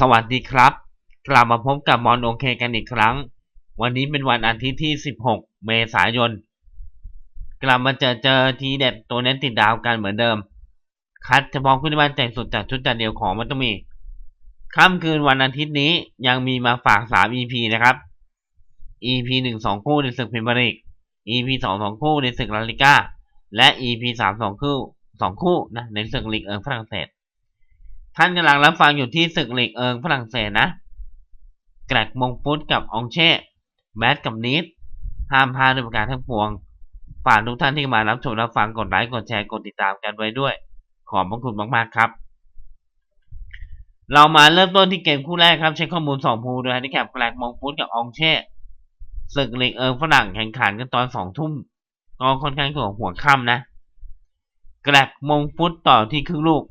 สวัสดีครับ กลับมาพบกับมอนโอเคกันอีกครั้ง วันนี้เป็นวันอาทิตย์ที่ 16 เมษายน กลับมาเจอเจอทีเด็ดตัวเน้นติดดาวกันเหมือนเดิม คัดเฉพาะคุณบ้านแต่งสุดจากชุดจัดเดียวของมันต้องมี ค่ำคืนวันอาทิตย์นี้ยังมีมาฝาก 3 EP นะครับ EP 1 2 คู่ในศึกพรีเมียร์ลีก EP 2 2 คู่ในศึกลาลิก้า และ EP 3 2 คู่ 2 คู่นะในศึกลีกเอิงฝรั่งเศส ท่านกำลังรับฟังอยู่ที่ศึกหลีกเอิงฝรั่งเศสนะแกรกมงฟุตกับองเช่แมทกับนิดห้ามพลาดด้วยประการทั้งปวง ฝากทุกท่านที่มารับชมรับฟังกดไลค์กดแชร์กดติดตามกันไว้ด้วย ขอบพระคุณมากๆครับ เรามาเริ่มต้นที่เกมคู่แรกครับเช็คข้อมูลสองภูโดยแฮนดิแคปแกลกมงฟุตกับองเช่ศึกหลีกเอิงฝรั่งแข่งขันกันตอนสองทุ่มก็ค่อนข้างถ่วงหัวค่ำนะแกลกมงฟุตต่อที่ครึ่งลูก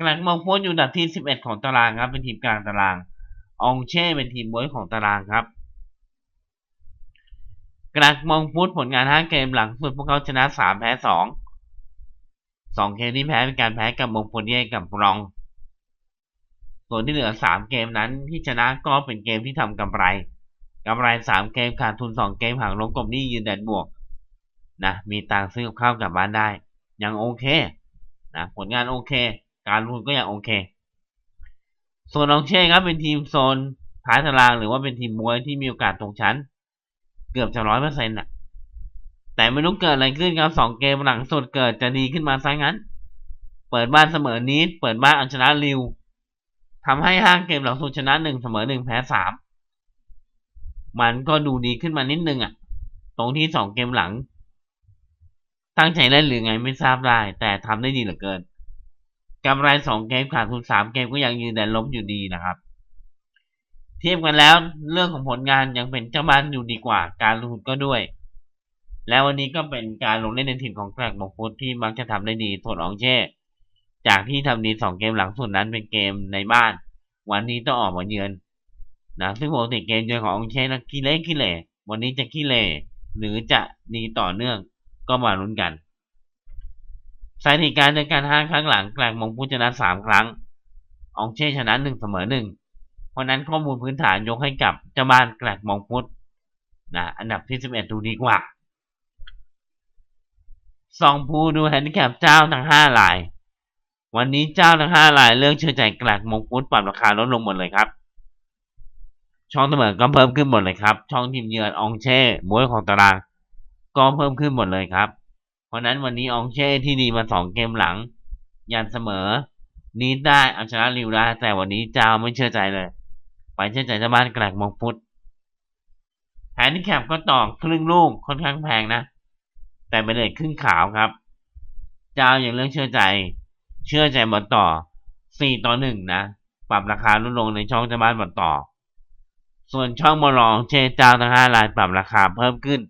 กลกมองฟุตอยู่อันดับที่ 11 ของตารางครับ เป็นทีมกลางตาราง องเช่เป็นทีมบวยของตารางครับกระมองฟุตผลงาน 5 เกมหลังสุดพวกเขาชนะ 3 แพ้ 2 2 เกมที่แพ้เป็นการแพ้กับมงโปเนียกับรอง ส่วนที่เหลือ 3 เกมนั้นที่ชนะก็เป็นเกมที่ทำกำไรกำไร 3 เกมขาดทุน 2 เกมห่างลงกลมนี่ยืนแดนบวกนะมีตังค์ซื้อกับข้าวกลับบ้านได้ ยังโอเคนะผลงานโอเค การลงทุนก็ยังโอเค ส่วนองเช่ครับเป็นทีมโซนท้ายตารางหรือว่าเป็นทีมมวยที่มีโอกาสตกชั้น เกือบจะร้อยเปอร์เซ็นต์่ะ แต่ไม่รู้เกิดอะไรขึ้นครับสองเกมหลังสุดเกิดจะดีขึ้นมาซะงั้น เปิดบ้านเสมอนิดเปิดบ้านเอาชนะริวทำให้ห้าเกมหลังสุดชนะหนึ่งเสมอหนึ่งแพ้สามมันก็ดูดีขึ้นมานิดนึงอะ ตรงที่สองเกมหลัง ตั้งใจเล่นหรือไงไม่ทราบได้ แต่ทำได้ดีเหลือเกิน กำไรสองเกมขาดทุนสามเกมก็ยังยืนแดนล้มอยู่ดีนะครับ เทียบกันแล้วเรื่องของผลงานยังเป็นเจ้าบ้านอยู่ดีกว่า การลงทุนก็ด้วย แล้ววันนี้ก็เป็นการลงเล่นในทีมของแกรกมงฟุตที่มักจะทำได้ดีส่วนอองเช่ จากที่ทำดีสองเกมหลังสุดนั้นเป็นเกมในบ้าน วันนี้ต้องออกมาเยือนนะซึ่งปกติเกมเยือนของอองเช่นะขี้เล่ขี้เล่วันนี้จะขี้เล่หรือจะดีต่อเนื่องก็มาลุ้นกัน สถิติการเจอกันห้าครั้งหลังแกลกมงฟุตชนะสามครั้ง อองเช่ชนะหนึ่งเสมอหนึ่งเพราะนั้นข้อมูลพื้นฐานยกให้กับเจ้าบ้านแกลกมงฟุตนะอันดับที่สิบเอ็ดดูดีกว่าสองผู้ดูแฮนดิแคปเจ้าทั้งห้าลาย วันนี้เจ้าทั้งห้าลายเลือกเชื่อใจแกลกมงฟุตปรับราคาลดลงหมดเลยครับ ช่องเสมอก็เพิ่มขึ้นหมดเลยครับ ช่องทีมเยือนอองเช่มวยของตารางก็เพิ่มขึ้นหมดเลยครับ เพราะนั้นวันนี้องเช่ที่ดีมาสองเกมหลัง ยันเสมอ นี้ได้เอาชนะริวได้แต่วันนี้เจ้าไม่เชื่อใจเลย ไปเชื่อใจเจ้าบ้านแกลกมงฟุตแฮนดิแคปก็ต่อครึ่งลูกค่อนข้างแพงนะ แต่เป็นเลทครึ่งขาวครับ เจ้าอย่างเรื่องเชื่อใจ เชื่อใจบอลต่อสี่ต่อหนึ่งนะปรับราคาลดลงในช่องเจ้าบ้านบอลต่อ ส่วนช่องบอลรองเชเจ้าทั้งห้ารายปรับราคาเพิ่มขึ้น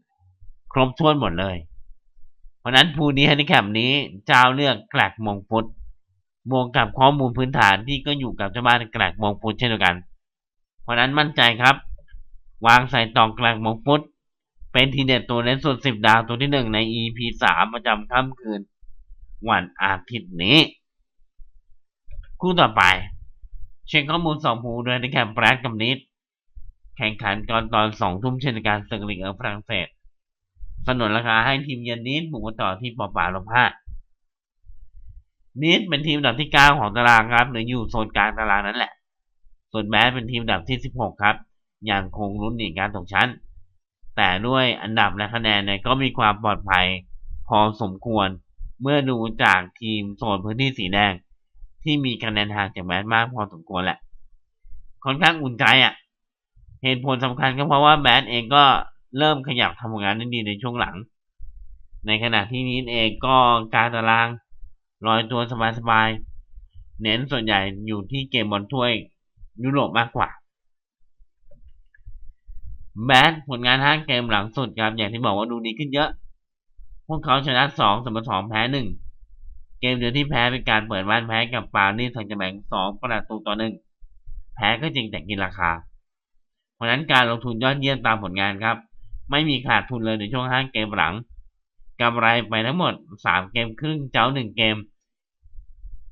ครบถ้วนหมดเลย เพราะนั้นภูนี้ฮันดิแคปนี้เจ้าเลือกแกลกมงฟุตบวกกับข้อมูลพื้นฐานที่ก็อยู่กับเจ้าบ้านแกลกมงฟุตเช่นเดียวกัน เพราะนั้นมั่นใจครับ วางใส่ตองแกลกมงฟุตเป็นทีเด็ดตัวเล่นสุดสิบดาวตัวที่หนึ่งใน EP สามประจำค่ำคืน วันอาทิตย์นี้ คู่ต่อไป เช็คข้อมูลสองภูโดยในแคมป์แบรดกับนิดแข่งขันก่อนตอนสองทุ่มเช่นกันศึกลีกเอิงฝรั่งเศส สนนราคาให้ทีมเยือนนิดบุกมาต่อที่ปอป่าลมห้านิดเป็นทีมดับที่เก้าของตารางครับหรืออยู่โซนกลางตารางนั้นแหละ ส่วนแบดเป็นทีมดับที่สิบหกครับยังคงลุ้นหนีการตกชั้น แต่ด้วยอันดับและคะแนนเนี่ยก็มีความปลอดภัยพอสมควรเมื่อดูจากทีมโซนพื้นที่สีแดง ที่มีคะแนนห่างจากแบดมากพอสมควรแหละ ค่อนข้างอุ่นใจอะ่ะ เหตุผลสำคัญก็เพราะว่าแบดเองก็ เริ่มขยับทำงานได้ดีในช่วงหลัง ในขณะที่นี้เองก็การตารางลอยตัวสบายๆ เน้นส่วนใหญ่อยู่ที่เกมบอลถ้วยยุโรปมากกว่าแบดผลงานห้าเกมหลังสุดครับอย่างที่บอกว่าดูดีขึ้นเยอะ พวกเขาชนะสองเสมอสองแพ้หนึ่งเกมเดียวที่แพ้เป็นการเปิดบ้านแพ้กับปารีสแซงต์แร์แมงสองประตูต่อหนึ่งแพ้ก็จริงแต่กินราคา เพราะนั้นการลงทุนยอดเยี่ยมตามผลงานครับ ไม่มีขาดทุนเลยในช่วงห้าเกมหลังกำไรไปทั้งหมดสามเกมครึ่งเจ้าหนึ่งเกม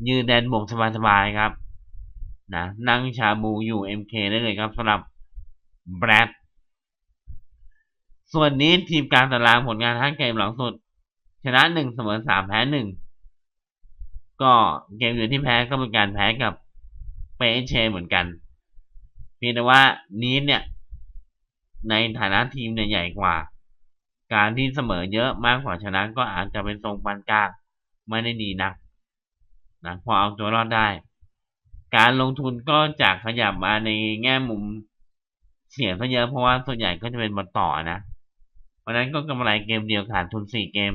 ยืนแดนบวกสบายๆครับนะนั่งชาบูอยู่ MK ได้เลยครับสำหรับแบรดส่วนนี้ทีมการตารางผลงาน 5 เกมหลังสุด ชนะ 1 เสมอ 3 แพ้ 1 ก็เกมอยู่ที่แพ้ก็เป็นการแพ้กับเปเชเหมือนกันเพียงแต่ว่านี้เนี่ย ในฐานะทีมใหญ่กว่า การที่เสมอเยอะมากกว่าชนะก็อาจจะเป็นทรงปานกลางไม่ได้ดีนักนะพอเอาตัวรอดได้ การลงทุนก็จะขยับมาในแง่มุมเสียซะเยอะเพราะว่าส่วนใหญ่ก็จะเป็นบอลต่อนะเพราะนั้นก็กำไรเกมเดียวขาดทุนสี่เกม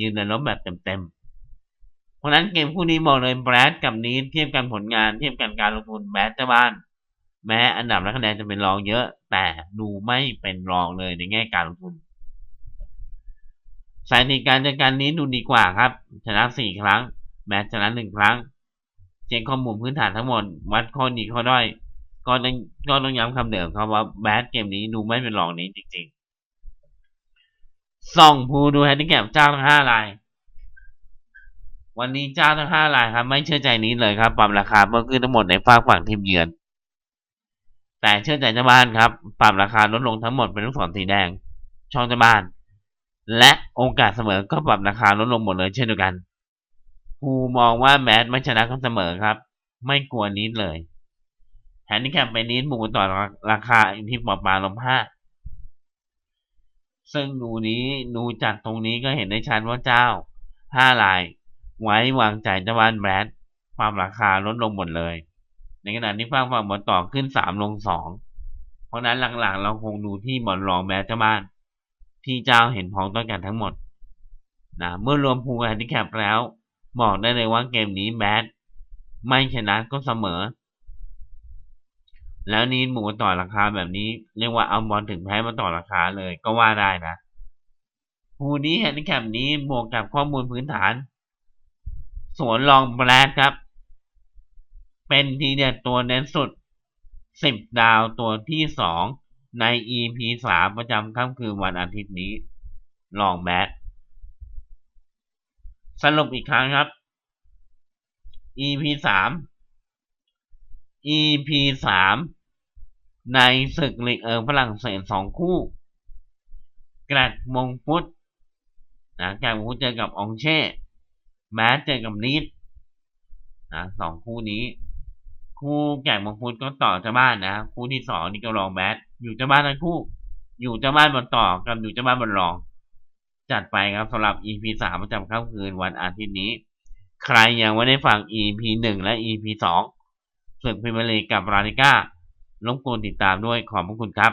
ยืนในลบแบบเต็มๆเพราะนั้นเกมคู่นี้บอกเลยแบรดกับนี้เทียบกันผลงานเทียบกันการลงทุนแบรดเจ้าบ้าน แม้อันดับและคะแนนจะเป็นรองเยอะ แต่ดูไม่เป็นรองเลยในแง่การลงทุนสายในการจัดการนี้ดูดีกว่าครับ ชนะสี่ครั้ง แมตช์ชนะหนึ่งครั้งเช็คข้อมูลพื้นฐานทั้งหมด วัดข้อดีข้อด้อยก็ต้องก็ต้องย้ำคำเดิมครับว่าแบดเกมนี้ดูไม่เป็นรองนี้จริงๆส่องผู้ดูแฮนดิแคปเจ้าทั้งห้าราย วันนี้เจ้าทั้งห้ารายครับ ไม่เชื่อใจนี้เลยครับปรับราคาเพิ่มขึ้นทั้งหมดในฝากฝั่งทีมเยือน แต่เชื่อใจเจ้าบ้านครับ ปรับราคาลดลงทั้งหมดเป็นลูกศรสีแดง ช่องเจ้าบ้าน และโอกาสเสมอก็ปรับราคาลดลงหมดเลยเช่นเดียวกันภูมองว่าแมตช์ไม่ชนะก็เสมอครับ ไม่กลัวนี้เลยแฮนดิแคปไปนี้บุกต่อราคาที่ปอปลาลมห้าซึ่งดูนี้ดูจากตรงนี้ก็เห็นได้ชัดว่าเจ้าห้าลาย ไว้วางใจเจ้าบ้านแบรดความราคาลดลงหมดเลย ในขณะที่ฝั่งฝั่งบอลต่อขึ้นสามลงสอง เพราะนั้นหลังๆ เราคงดูที่บอลรองแบรดเจ้าบ้าน ที่เจ้าเห็นพ้องต้องกันทั้งหมดนะเมื่อรวมภูมิแฮนดิแคปแล้วบอกได้เลยว่าเกมนี้แบดไม่ชนะก็เสมอ แล้วนี้หมูต่อราคาแบบนี้ เรียกว่าเอาบอลถึงแพ้มาต่อราคาเลยก็ว่าได้นะภูนี้แฮนดิแคปนี้บวกกับข้อมูลพื้นฐาน สวนรองแบรดครับ เป็นทีเด็ดตัวเน้นสุด 10 ดาวตัวที่ 2 ใน EP 3 ประจำค่ำคืนวันอาทิตย์นี้ ลองแบดสรุปอีกครั้งครับ EP สาม EP สามในศึกลีกเอิงฝรั่งเศสสองคู่แกรดมงฟุตนะแกรดมงฟุตเจอกับองเช่ แมสเจอกับนิดนะสองคู่นี้ คู่แกรดมงฟุตก็ต่อเจ้าบ้านนะคู่ที่สองนี่ก็รองแบดอยู่เจ้าบ้านทั้งคู่ อยู่เจ้าบ้านบนต่อกับอยู่เจ้าบ้านบนรอง จัดไปครับสำหรับ EP สามประจำค่ำคืนวันอาทิตย์นี้ ใครยังไม่ได้ฟัง EP 1และ EP 2ศึกพิมียร์ลีกกับราลิก้ารบกวนติดตามด้วยขอบพระคุณครับ